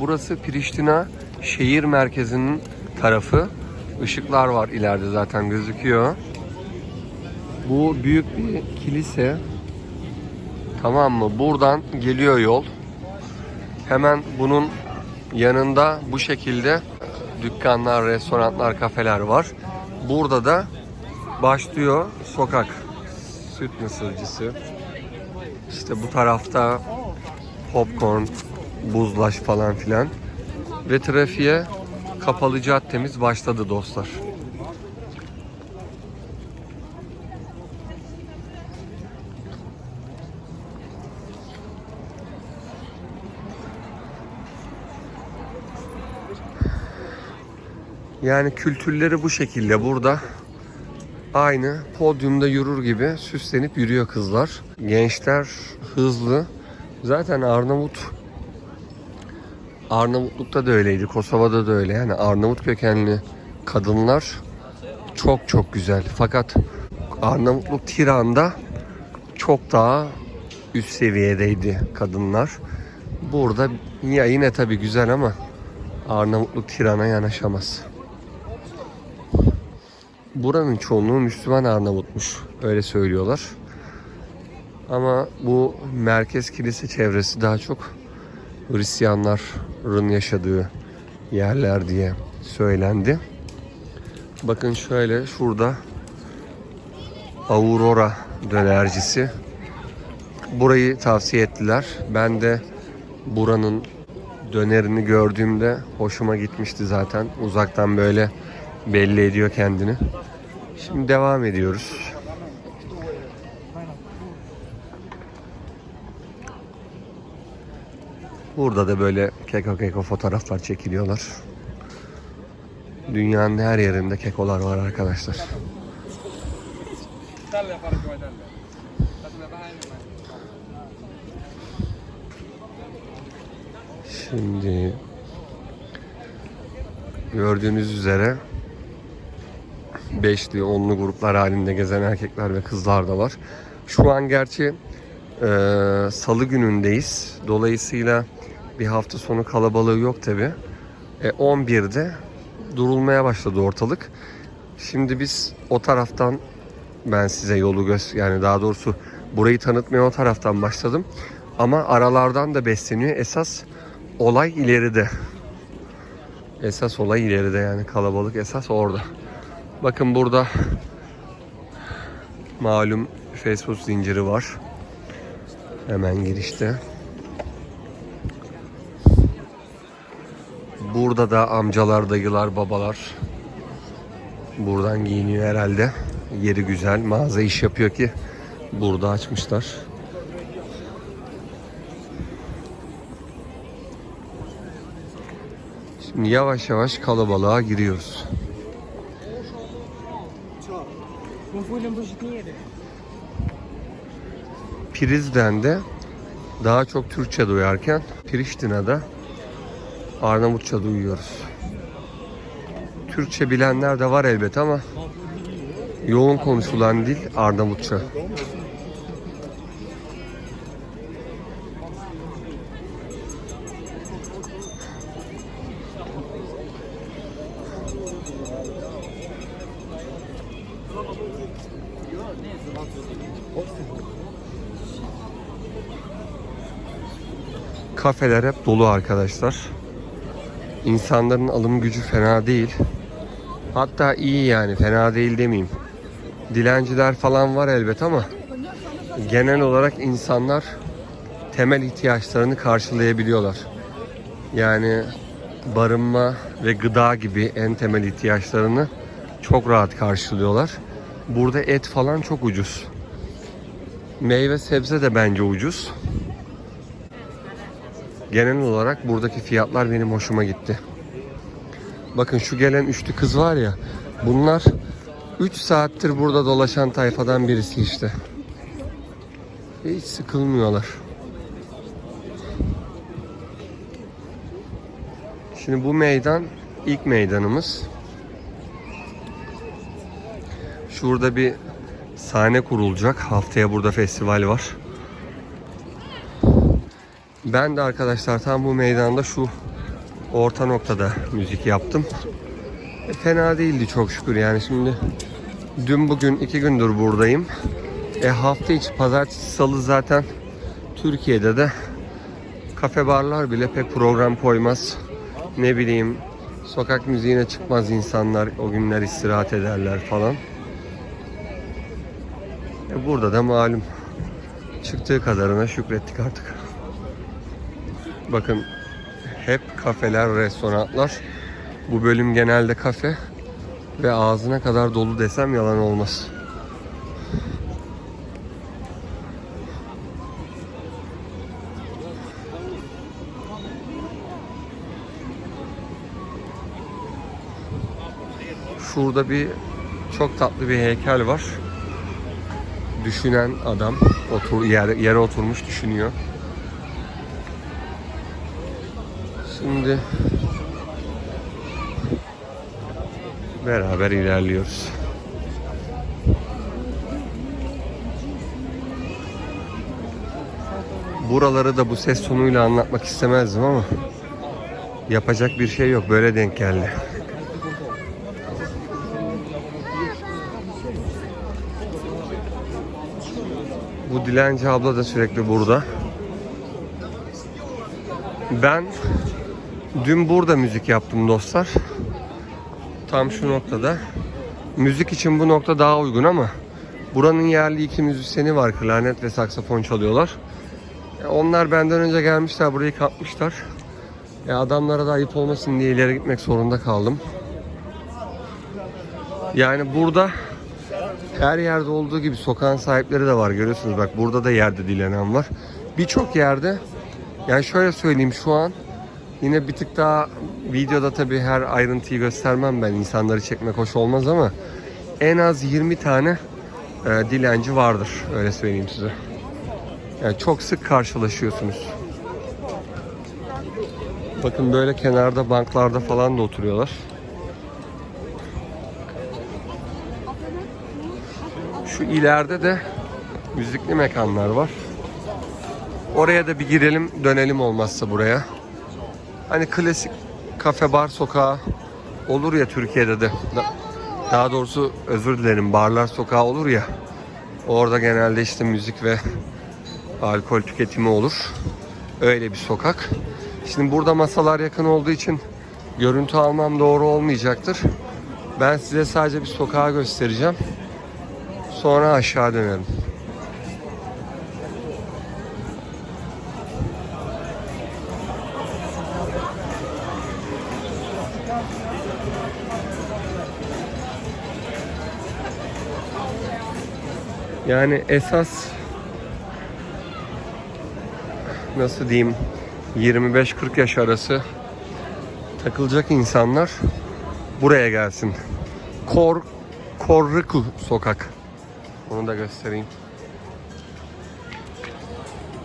Burası Priştina şehir merkezinin tarafı. Işıklar var ileride zaten gözüküyor. Bu büyük bir kilise. Tamam mı? Buradan geliyor yol. Hemen bunun yanında bu şekilde dükkanlar, restoranlar, kafeler var. Burada da başlıyor sokak süt mısırcısı. İşte bu tarafta popcorn, buzlaş falan filan. Ve trafiğe kapalı caddemiz başladı dostlar. Yani kültürleri bu şekilde burada. Aynı podyumda yürür gibi süslenip yürüyor kızlar. Gençler hızlı. Zaten Arnavut Arnavutluk'ta da öyleydi. Kosova'da da öyle. Yani Arnavut kökenli kadınlar çok çok güzel. Fakat Arnavutluk Tiran'da çok daha üst seviyedeydi kadınlar. Burada ya yine tabii güzel ama Arnavutluk Tiran'a yanaşamaz. Buranın çoğunluğu Müslüman Arnavutmuş. Öyle söylüyorlar. Ama bu merkez kilise çevresi daha çok Hristiyanların yaşadığı yerler diye söylendi. Bakın şöyle şurada Aurora dönercisi. Burayı tavsiye ettiler. Ben de buranın dönerini gördüğümde hoşuma gitmişti zaten. Uzaktan böyle belli ediyor kendini. Şimdi devam ediyoruz. Burada da böyle keko keko fotoğraflar çekiliyorlar. Dünyanın her yerinde kekolar var arkadaşlar. Şimdi gördüğünüz üzere beşli, onlu gruplar halinde gezen erkekler ve kızlar da var. Şu an gerçi eee, salı günündeyiz. Dolayısıyla bir hafta sonu kalabalığı yok tabi. E, 11'de durulmaya başladı ortalık. Şimdi biz o taraftan ben size yolu göz yani daha doğrusu burayı tanıtmaya o taraftan başladım. Ama aralardan da besleniyor. Esas olay ileride. Esas olay ileride yani kalabalık esas orada. Bakın burada malum fast food zinciri var. Hemen girişte. Burada da amcalar, dayılar, babalar buradan giyiniyor herhalde. Yeri güzel. Mağaza iş yapıyor ki burada açmışlar. Şimdi yavaş yavaş kalabalığa giriyoruz. Prizden de daha çok Türkçe duyarken Priştina'da Arnavutça duyuyoruz. Türkçe bilenler de var elbet ama yoğun konuşulan dil Arnavutça. Kafeler hep dolu arkadaşlar. İnsanların alım gücü fena değil. Hatta iyi yani fena değil demeyeyim. Dilenciler falan var elbet ama genel olarak insanlar temel ihtiyaçlarını karşılayabiliyorlar. Yani barınma ve gıda gibi en temel ihtiyaçlarını çok rahat karşılıyorlar. Burada et falan çok ucuz. Meyve sebze de bence ucuz. Genel olarak buradaki fiyatlar benim hoşuma gitti. Bakın şu gelen üçlü kız var ya. Bunlar 3 saattir burada dolaşan tayfadan birisi işte. Hiç sıkılmıyorlar. Şimdi bu meydan ilk meydanımız. Şurada bir sahne kurulacak. Haftaya burada festival var. Ben de arkadaşlar tam bu meydanda şu orta noktada müzik yaptım. E, fena değildi çok şükür yani şimdi dün bugün iki gündür buradayım. E hafta içi pazartesi salı zaten Türkiye'de de kafe barlar bile pek program koymaz. Ne bileyim sokak müziğine çıkmaz insanlar o günler istirahat ederler falan. E burada da malum çıktığı kadarına şükrettik artık. Bakın hep kafeler, restoranlar. Bu bölüm genelde kafe ve ağzına kadar dolu desem yalan olmaz. Şurada bir çok tatlı bir heykel var. Düşünen adam otur yer, yere oturmuş düşünüyor. Şimdi beraber ilerliyoruz. Buraları da bu ses tonuyla anlatmak istemezdim ama yapacak bir şey yok. Böyle denk geldi. Bu dilenci abla da sürekli burada. Ben dün burada müzik yaptım dostlar. Tam şu noktada. Müzik için bu nokta daha uygun ama buranın yerli iki müzisyeni var. Klarnet ve saksafon çalıyorlar. E, Onlar benden önce gelmişler. Burayı kapmışlar. E, adamlara da ayıp olmasın diye ileri gitmek zorunda kaldım. Yani burada her yerde olduğu gibi sokağın sahipleri de var görüyorsunuz bak burada da yerde dilenen var. Birçok yerde yani şöyle söyleyeyim şu an yine bir tık daha videoda tabii her ayrıntıyı göstermem ben insanları çekmek hoş olmaz ama en az 20 tane e, dilenci vardır öyle söyleyeyim size. Yani çok sık karşılaşıyorsunuz. Bakın böyle kenarda banklarda falan da oturuyorlar. Şu ileride de müzikli mekanlar var. Oraya da bir girelim, dönelim olmazsa buraya. Hani klasik kafe bar sokağı olur ya Türkiye'de de. Da- Daha doğrusu özür dilerim barlar sokağı olur ya. Orada genelde işte müzik ve alkol tüketimi olur. Öyle bir sokak. Şimdi burada masalar yakın olduğu için görüntü almam doğru olmayacaktır. Ben size sadece bir sokağı göstereceğim. Sonra aşağı dönerim. Yani esas nasıl diyeyim 25-40 yaş arası takılacak insanlar buraya gelsin. Kor Korriku sokak. Onu da göstereyim.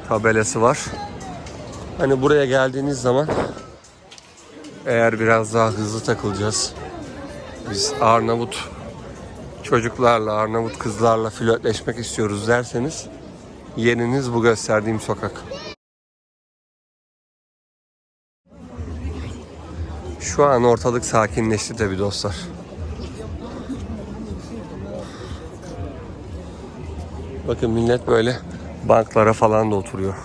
Tabelası var. Hani buraya geldiğiniz zaman eğer biraz daha hızlı takılacağız. Biz Arnavut çocuklarla, Arnavut kızlarla flörtleşmek istiyoruz derseniz yeriniz bu gösterdiğim sokak. Şu an ortalık sakinleşti tabi dostlar. Bakın millet böyle banklara falan da oturuyor.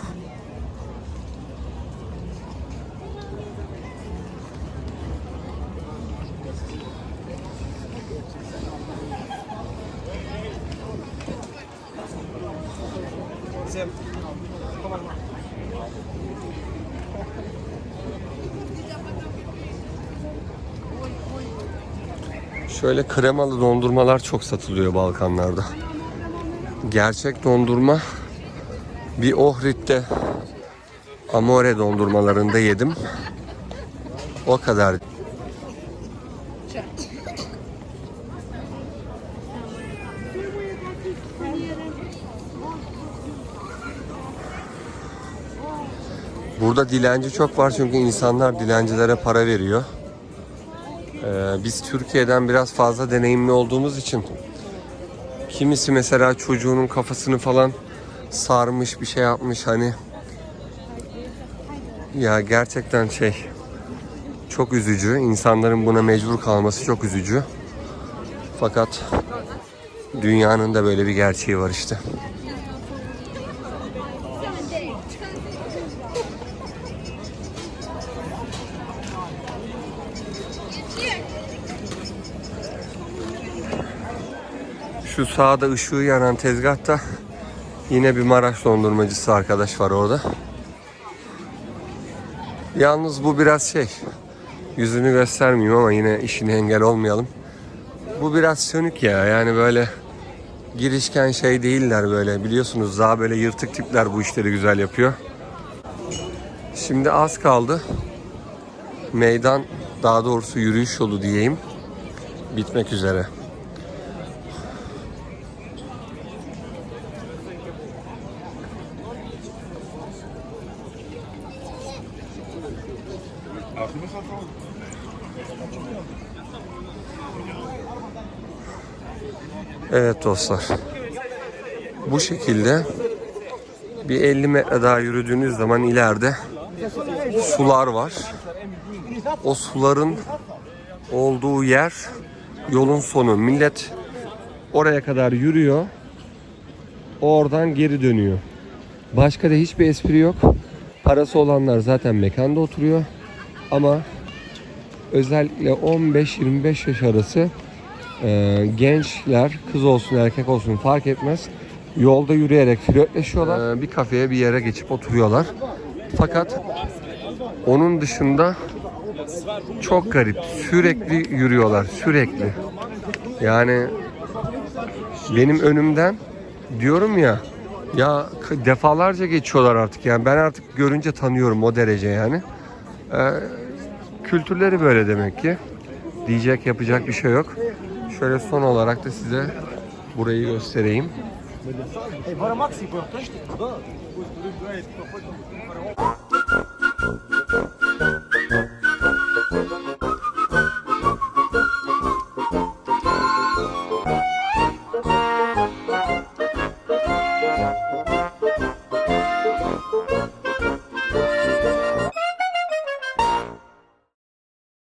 Şöyle kremalı dondurmalar çok satılıyor Balkanlarda. Gerçek dondurma bir Ohrid'de Amore dondurmalarında yedim. O kadar. Burada dilenci çok var çünkü insanlar dilencilere para veriyor. Ee, biz Türkiye'den biraz fazla deneyimli olduğumuz için kimisi mesela çocuğunun kafasını falan sarmış bir şey yapmış hani ya gerçekten şey Çok üzücü. İnsanların buna mecbur kalması çok üzücü. Fakat dünyanın da böyle bir gerçeği var işte. Şu sağda ışığı yanan tezgahta yine bir Maraş dondurmacısı arkadaş var orada. Yalnız bu biraz şey, yüzünü göstermeyeyim ama yine işine engel olmayalım. Bu biraz sönük ya yani böyle girişken şey değiller böyle biliyorsunuz daha böyle yırtık tipler bu işleri güzel yapıyor. Şimdi az kaldı. Meydan daha doğrusu yürüyüş yolu diyeyim bitmek üzere. Evet dostlar. Bu şekilde bir 50 metre daha yürüdüğünüz zaman ileride sular var. O suların olduğu yer yolun sonu. Millet oraya kadar yürüyor. Oradan geri dönüyor. Başka da hiçbir espri yok. Parası olanlar zaten mekanda oturuyor. Ama özellikle 15-25 yaş arası e, gençler, kız olsun erkek olsun fark etmez. Yolda yürüyerek flörtleşiyorlar. E, bir kafeye bir yere geçip oturuyorlar. Fakat onun dışında çok garip. Sürekli yürüyorlar. Sürekli. Yani benim önümden diyorum ya ya defalarca geçiyorlar artık yani ben artık görünce tanıyorum o derece yani. Ee, kültürleri böyle demek ki. Diyecek yapacak bir şey yok. Şöyle son olarak da size burayı göstereyim.